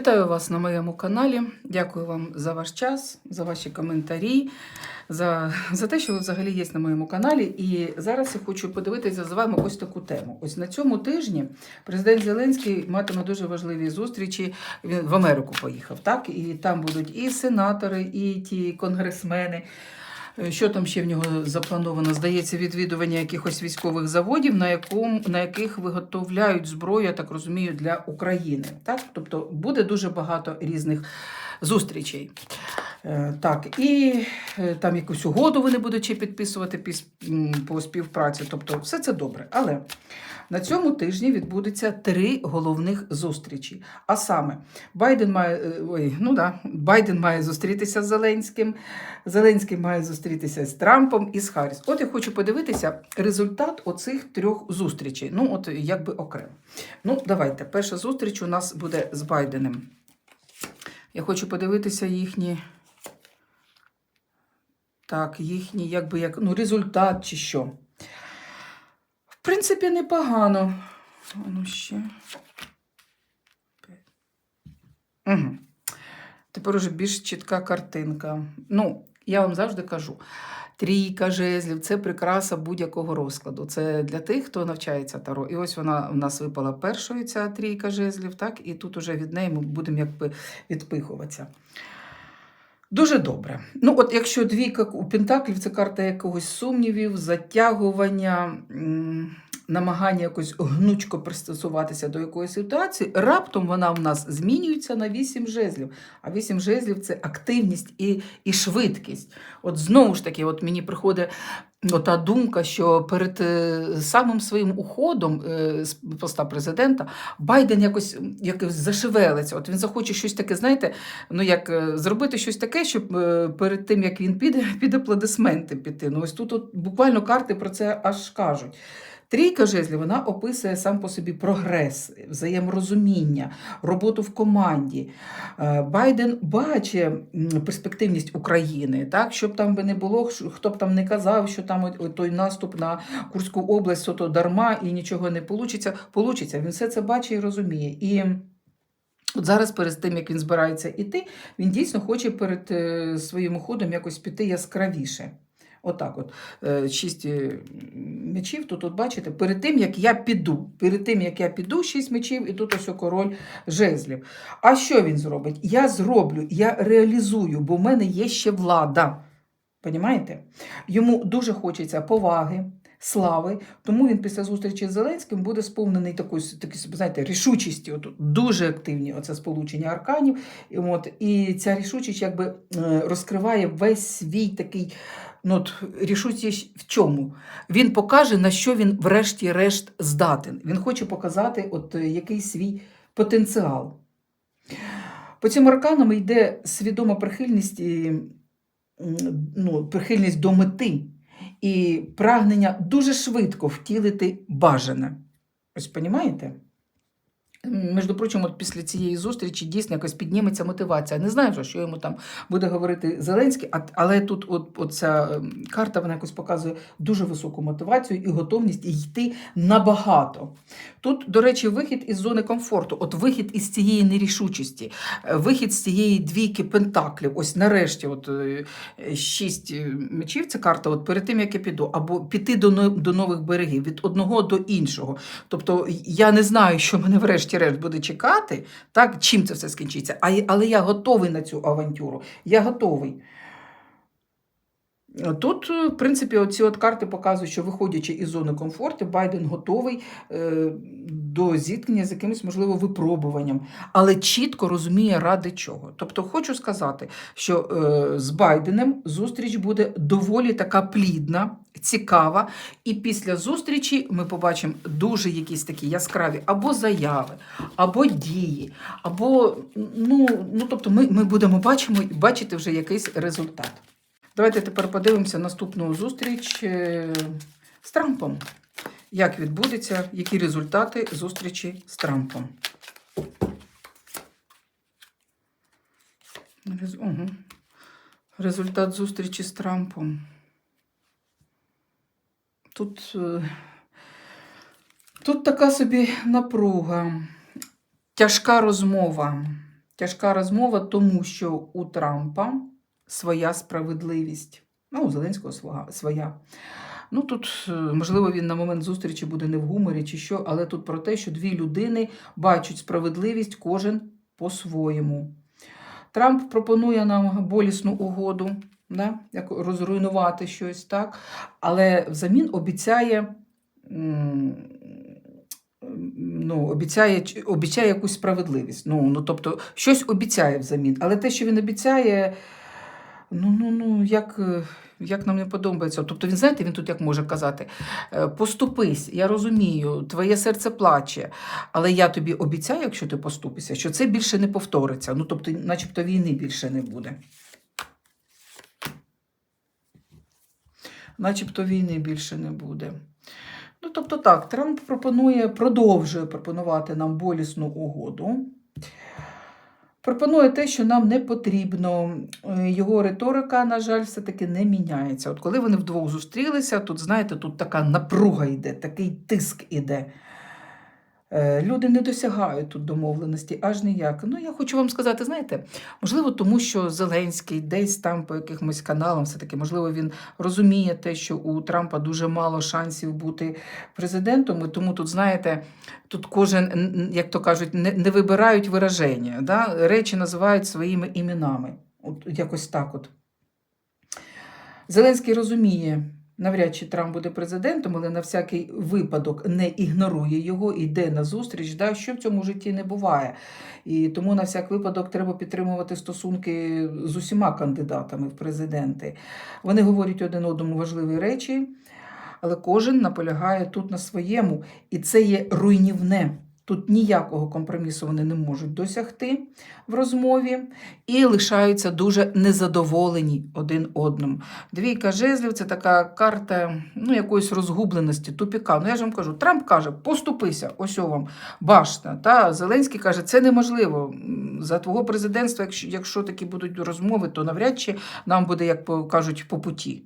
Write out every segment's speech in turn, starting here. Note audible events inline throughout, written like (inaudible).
Вітаю вас на моєму каналі. Дякую вам за ваш час, за ваші коментарі, за, за те, що ви взагалі є на моєму каналі. І зараз я хочу подивитися з вами ось таку тему. Ось на цьому тижні президент Зеленський матиме дуже важливі зустрічі. Він в Америку поїхав, так? І там будуть і сенатори, і ті конгресмени. Е, Що там ще в нього заплановано? Здається, відвідування якихось військових заводів, на, якому, на яких виготовляють зброю, я так розумію, для України. Так? Тобто буде дуже багато різних зустрічей. Е, Так, і е, там якусь угоду вони будуть ще підписувати по співпраці. Тобто, все це добре. Але на цьому тижні відбудеться три головних зустрічі. А саме, Байден має е, ой, ну да, Байден має зустрітися з Зеленським, Зеленський має зустрітися з Трампом і з Харріс. От я хочу подивитися результат оцих трьох зустрічей. Ну, от якби окремо. Ну, давайте. Перша зустріч у нас буде з Байденом. Я хочу подивитися їхні. Так, їхній, якби як ну, результат чи що. В принципі, непогано. Ну ще. Угу. Тепер уже більш чітка картинка. Ну, я вам завжди кажу: трійка жезлів це прикраса будь-якого розкладу. Це для тих, хто навчається таро. І ось вона в нас випала першою, ця трійка жезлів, так? І тут уже від неї ми будемо якби відпихуватися. Дуже добре. Ну, от якщо двійка у Пентаклів це карта якогось сумнівів, затягування, намагання якось гнучко пристосуватися до якоїсь ситуації, раптом вона в нас змінюється на вісім жезлів. А вісім жезлів це активність і, і швидкість. От знову ж таки, от мені приходить ота думка, що перед е, самим своїм уходом е, з поста президента Байден якось, якось зашевелиться. От він захоче щось таке, знаєте, ну як е, зробити щось таке, щоб перед тим як він піде, (laughs) під аплодисменти піти. Ну ось тут от, буквально карти про це аж кажуть. Трійка жезлів вона описує сам по собі прогрес, взаєморозуміння, роботу в команді. Е, Байден бачить перспективність України, так, щоб там би не було, хто б там не казав, що там той наступ на Курську область то дарма і нічого не получиться. Получиться. Він все це бачить і розуміє. І От зараз, перед тим, як він збирається іти, він дійсно хоче перед е, своїм уходом якось піти яскравіше. Отак, от, е, шість е, мечів, тут, от бачите, перед тим, як я піду, перед тим, як я піду, шість мечів, і тут ось король жезлів. А що він зробить? Я зроблю, я реалізую, бо в мене є ще влада. Понімаєте? Йому дуже хочеться поваги, слави, тому він після зустрічі з Зеленським буде сповнений такою, знаєте, рішучістю. От, дуже активні оце сполучення арканів. От, і ця рішучість якби е, розкриває весь свій такий. Ну, от, рішучість в чому? Він покаже, на що він врешті-решт здатен. Він хоче показати от, е, якийсь свій потенціал. По цим арканам йде свідома прихильність, і, ну, прихильність до мети і прагнення дуже швидко втілити бажане. Ось понімаєте? Між прочим, от після цієї зустрічі дійсно якось підніметься мотивація. Не знаю, що йому там буде говорити Зеленський, але тут от, от ця ем, карта вона якось показує дуже високу мотивацію і готовність йти набагато. Тут, до речі, вихід із зони комфорту, от вихід із цієї нерішучості, е, вихід з цієї двійки пентаклів. Ось нарешті, от е, шість е, мечів, це карта, от перед тим як я піду, або піти до, до нових берегів, від одного до іншого. Тобто я не знаю, що мене врешті-решт буде чекати, так, чим це все скінчиться, а, але я готовий на цю авантюру. Я готовий. Тут, е, в принципі, оці от карти показують, що виходячи із зони комфорту, Байден готовий е, до зіткнення з якимось, можливо, випробуванням, але чітко розуміє, ради чого. Тобто, хочу сказати, що е, з Байденом зустріч буде доволі така плідна, цікава. І після зустрічі ми побачимо дуже якісь такі яскраві або заяви, або дії, або ну, ну тобто ми, ми будемо бачимо, бачити вже якийсь результат. Давайте тепер подивимося наступну зустріч е, з Трампом. Як відбудеться, які результати зустрічі з Трампом? Угу. Результат зустрічі з Трампом. Тут, е, тут така собі напруга, тяжка розмова. Тяжка розмова, тому що у Трампа своя справедливість. Ну, у Зеленського своя. Ну тут, е, можливо, він на момент зустрічі буде не в гуморі чи що, але тут про те, що дві людини бачать справедливість кожен по-своєму. Трамп пропонує нам болісну угоду, да? як розруйнувати щось, так? але взамін обіцяє. Ну, обіцяє, обіцяє якусь справедливість. Ну, ну, тобто, щось обіцяє взамін. Але те, що він обіцяє, ну, ну, ну, як, як нам не подобається. Тобто, він, знаєте, він тут як може казати: е, поступись, я розумію, твоє серце плаче, але я тобі обіцяю, якщо ти поступишся, що це більше не повториться. Ну, тобто, начебто війни більше не буде. Начебто війни більше не буде. Ну, тобто так, Трамп пропонує, продовжує пропонувати нам болісну угоду. Пропонує те, що нам не потрібно. Е, Його риторика, на жаль, все-таки не міняється. От коли вони вдвох зустрілися, тут, знаєте, тут така напруга йде, такий тиск іде. Е, Люди не досягають тут домовленості аж ніяк. Ну, я хочу вам сказати, знаєте, можливо, тому що Зеленський десь там по якимось каналам, все-таки, можливо, він розуміє те, що у Трампа дуже мало шансів бути президентом, і тому тут, знаєте, тут кожен, як то кажуть, не, не вибирають вираження, да? речі називають своїми іменами. От якось так от. Зеленський розуміє, навряд чи Трамп буде президентом, але на всякий випадок не ігнорує його, йде на зустріч, да, що в цьому житті не буває. І тому на всяк випадок треба підтримувати стосунки з усіма кандидатами в президенти. Вони говорять один одному важливі речі, але кожен наполягає тут на своєму, і це є руйнівне. Тут ніякого компромісу вони не можуть досягти в розмові і лишаються дуже незадоволені один одним. Двійка жезлів це така карта ну, якоїсь розгубленості, тупіка. Ну я ж вам кажу, Трамп каже, поступися, ось вам башта. Та Зеленський каже, це неможливо. За твого президентства, якщо, якщо такі будуть розмови, то навряд чи нам буде, як кажуть, по путі.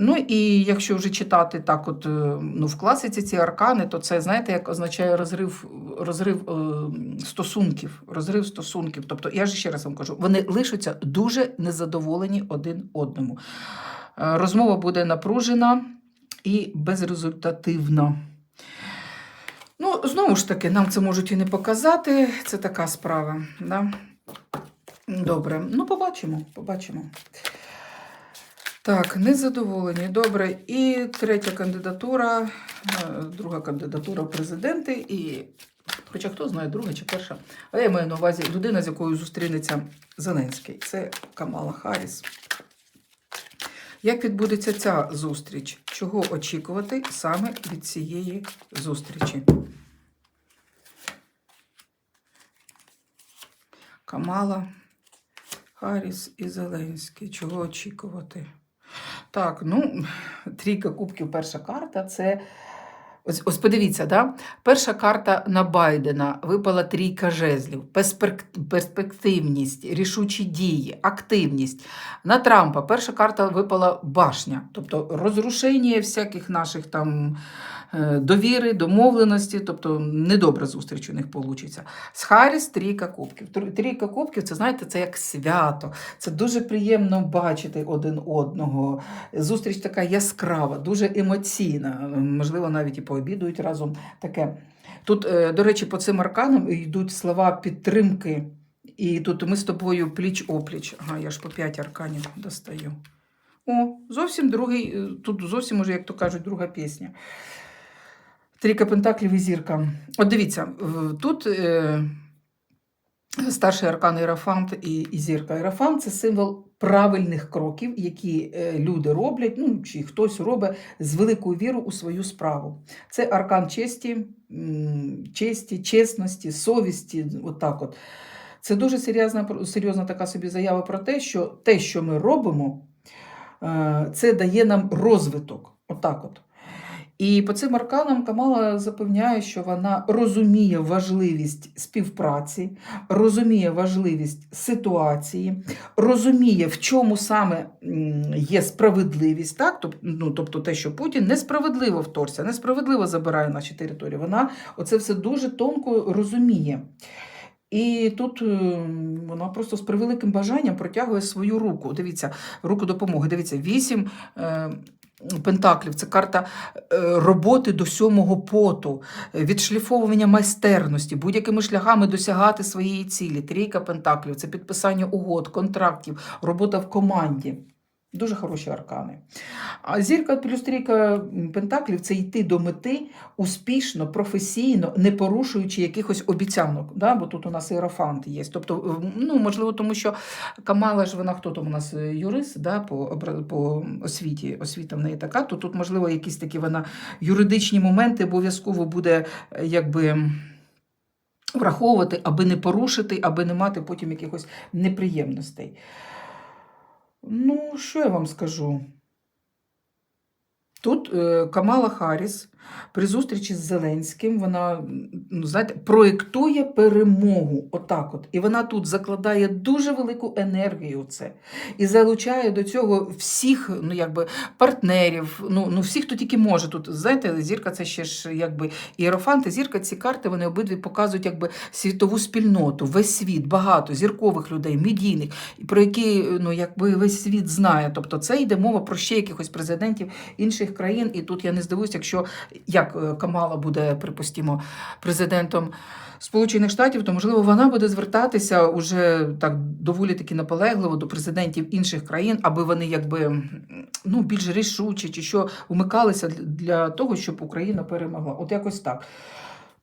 Ну і якщо вже читати так, от е, ну, в класиці ці аркани, то це знаєте, як означає розрив, розрив е, стосунків. Розрив стосунків. Тобто, я ж ще раз вам кажу, вони лишаться дуже незадоволені один одному. Е, Розмова буде напружена і безрезультативна. Ну, знову ж таки, нам це можуть і не показати. Це така справа. Да? Добре, ну побачимо, побачимо. Так, незадоволені. Добре. І третя кандидатура, е, друга кандидатура в президенти. І, хоча хто знає, друга чи перша. А я маю на увазі людина, з якою зустрінеться Зеленський. Це Камала Харріс. Як відбудеться ця зустріч? Чого очікувати саме від цієї зустрічі? Камала, Харріс і Зеленський. Чого очікувати? Так, ну, трійка кубків, перша карта це. Ось, ось подивіться, да? перша карта на Байдена випала трійка жезлів, перспективність, рішучі дії, активність. На Трампа перша карта випала башня, тобто розрушення всяких наших там довіри, домовленості, тобто недобра зустріч у них вийде. З Харріс трійка кубків. Трійка кубків, це знаєте, це як свято. Це дуже приємно бачити один одного. Зустріч така яскрава, дуже емоційна. Можливо, навіть і пообідують разом таке. Тут, е, до речі, по цим арканам йдуть слова підтримки. І тут ми з тобою пліч-опліч. Ага, я ж по п'ять арканів достаю. О, зовсім другий, е, тут зовсім уже, як то кажуть, друга пісня. Трійка пентаклів і зірка. От дивіться, тут е, старший аркан Ірафант і, і зірка. Ірафант це символ правильних кроків, які е, люди роблять, ну чи хтось робить з великою вірою у свою справу. Це аркан честі, честі, чесності, совісті. Отак от. Це дуже серйозна, серйозна така собі заява про те, що те, що ми робимо, е, це дає нам розвиток. Отак от. І по цим арканам Камала запевняє, що вона розуміє важливість співпраці, розуміє важливість ситуації, розуміє, в чому саме є справедливість, так? Тоб- ну, тобто те, що Путін несправедливо вторгся, несправедливо забирає наші території. Вона оце все дуже тонко розуміє. І тут е, вона просто з превеликим бажанням протягує свою руку. Дивіться, руку допомоги. Дивіться, вісім е, пентаклів. Це карта е, роботи до сьомого поту, відшліфовування майстерності, будь-якими шляхами досягати своєї цілі. Трійка пентаклів це підписання угод, контрактів, робота в команді. Дуже хороші аркани. А зірка плюс трійка пентаклів це йти до мети успішно, професійно, не порушуючи якихось обіцянок. Да? Бо тут у нас іерофант є. Тобто, ну, можливо, тому що Камала ж вона хто там у нас е, юрист да? по, по освіті, освіта в неї така, то тут, можливо, якісь такі вона юридичні моменти обов'язково буде е, якби. Враховувати, аби не порушити, аби не мати потім якихось неприємностей. Ну, що я вам скажу? Тут е, Камала Харріс при зустрічі з Зеленським, вона, ну, знаєте, проєктує перемогу. Отак от. І вона тут закладає дуже велику енергію в це. І залучає до цього всіх ну, якби, партнерів, ну, ну, всіх, хто тільки може. Тут, знаєте, зірка це ще ж якби іерофанти. Зірка, ці карти, вони обидві показують якби, світову спільноту, весь світ, багато зіркових людей, медійних, про які ну, якби, весь світ знає. Тобто це йде мова про ще якихось президентів інших країн. І тут я не здивуюсь, якщо як е, Камала буде, припустимо, президентом Сполучених Штатів, то можливо вона буде звертатися уже так доволі таки наполегливо до президентів інших країн, аби вони якби ну, більш рішуче чи що вмикалися для того, щоб Україна перемогла. От якось так.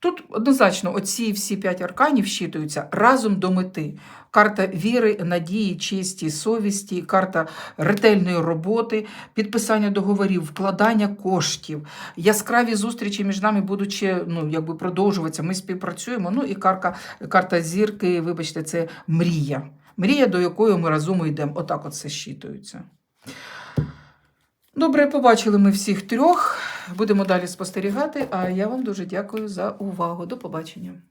Тут однозначно оці всі п'ять арканів щитуються разом до мети. Карта віри, надії, честі, совісті, карта ретельної роботи, підписання договорів, вкладання коштів, яскраві зустрічі між нами будуть ще ну, якби продовжуватися. Ми співпрацюємо. Ну і карта, карта зірки, вибачте, це мрія. Мрія, до якої ми разом йдемо. Отак от все щитується. Добре, побачили ми всіх трьох. Будемо далі спостерігати. А я вам дуже дякую за увагу. До побачення.